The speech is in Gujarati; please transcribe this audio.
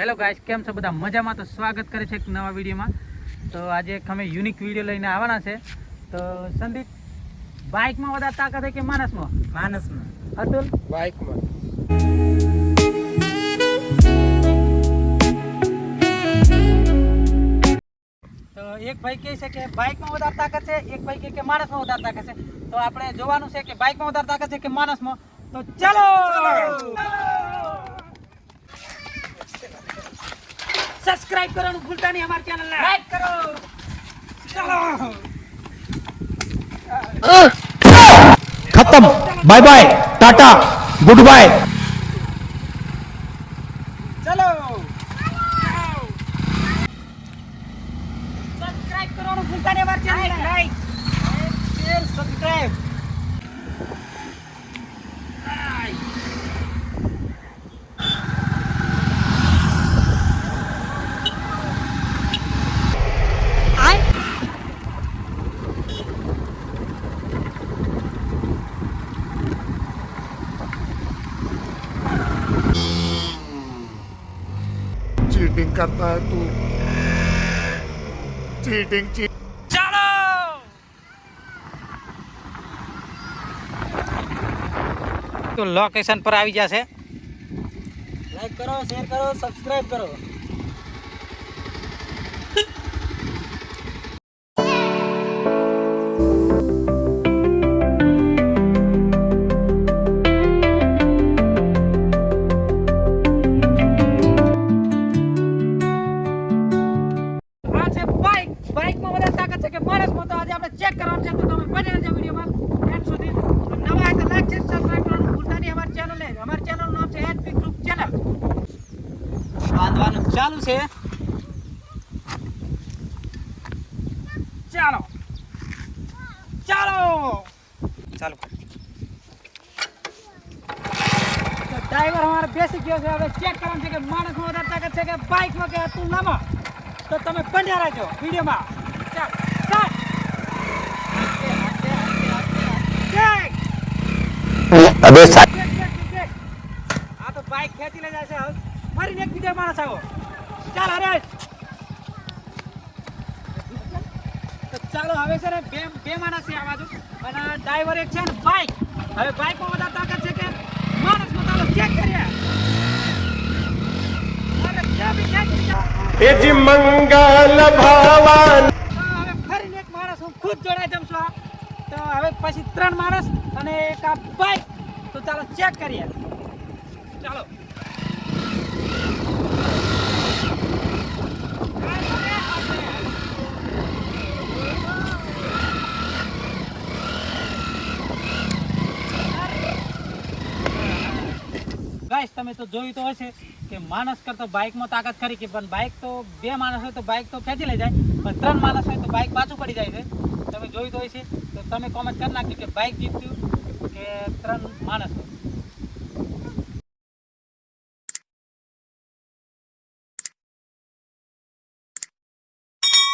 હેલો ગાઈસ કેમ છો બધા? મજામાં? તો સ્વાગત કરે છે એક નવા વિડીયોમાં. તો આજે એક અમે યુનિક વીડિયો લઈને આવવાના છે. તો સંદીપ બાઇકમાં વધારે તાકાત છે કે માણસમાં? માણસમાં. અતુલ? બાઇકમાં તો એક ભાઈ કહે છે કે બાઇકમાં વધારે તાકાત છે એક ભાઈ કહે કે માણસમાં વધારે તાકાત છે. તો આપણે જોવાનું છે કે બાઇકમાં વધારે તાકાત છે કે માણસમાં? તો ચાલો! સબસ્ક્રાઇબ કરવાનું ભૂલતા નહીં અમારી ચેનલને લાઈક કરો. ચાલો. ખતમ. Bye bye tata good bye ચલો. સબસ્ક્રાઇબ કરવાનું ભૂલતા નહીં અમારી ચેનલ લાઈક चीटिंग करता है तू चीटिंग चीटिंग ચાલો તો લોકેશન પર આવી જશે લાઈક કરો શેર કરો સબસ્ક્રાઇબ કરો છે તો આજે આપણે ચેક કરવાનું છે. તો તમે બને રહેજો વિડીયોમાં. એન્ડ સુધી. નવા હોય તો લાઈક શેર સબસ્ક્રાઇબ કરવાનું ભૂલતા નહીં. અમારી ચેનલને અમારી ચેનલનું નામ છે એચપી ગ્રુપ ચેનલ બાંધવાનું ચાલુ છે. ચાલો. ચાલો. ચાલો તો ડ્રાઈવર અમારે બેસી ગયો છે. હવે ચેક કરવાનું છે કે માણસમાં વધારે તાકાત છે કે બાઇકમાં કે તું નામાં તો તમે પંડ્યા રાખજો વિડીયોમાં. ચાલ. અબે આ તો બાઇક ખેંચી લઈ જશે મારીને એક બીજા માણસ આવો. ચાલ હરેશ. ચાલો હવે છે ને બે બે માણસ છે આ બાજુ. અને ડ્રાઈવર એક છે ને બાઇક હવે બાઇકમાં બધા તાકાત છે કે માણસમાં ચાલો ચેક કરીએ. એજી મંગલ ભાવાન હવે ફરીને એક માણસ હું ખુદ જોડાઈ દઉં છું આ તો હવે પછી ત્રણ માણસ અને એક આ બાઈક તો ચાલો ચેક કરીએ. ચાલો. ગાઈસ તમે તો જોયું તો હશે કે માણસ કરતો બાઇકમાં તાકાત ખરી કે પણ બાઇક તો બે માણસ હોય તો બાઇક તો ખેંચી લઈ જાય. પણ ત્રણ માણસ હોય તો બાઇક પાછું પડી જાય છે. તમે જોયું તો છે. તો તમે કોમેન્ટ કરી નાખજો કે બાઇક જીત્યું કે ત્રણ માણસ હોય.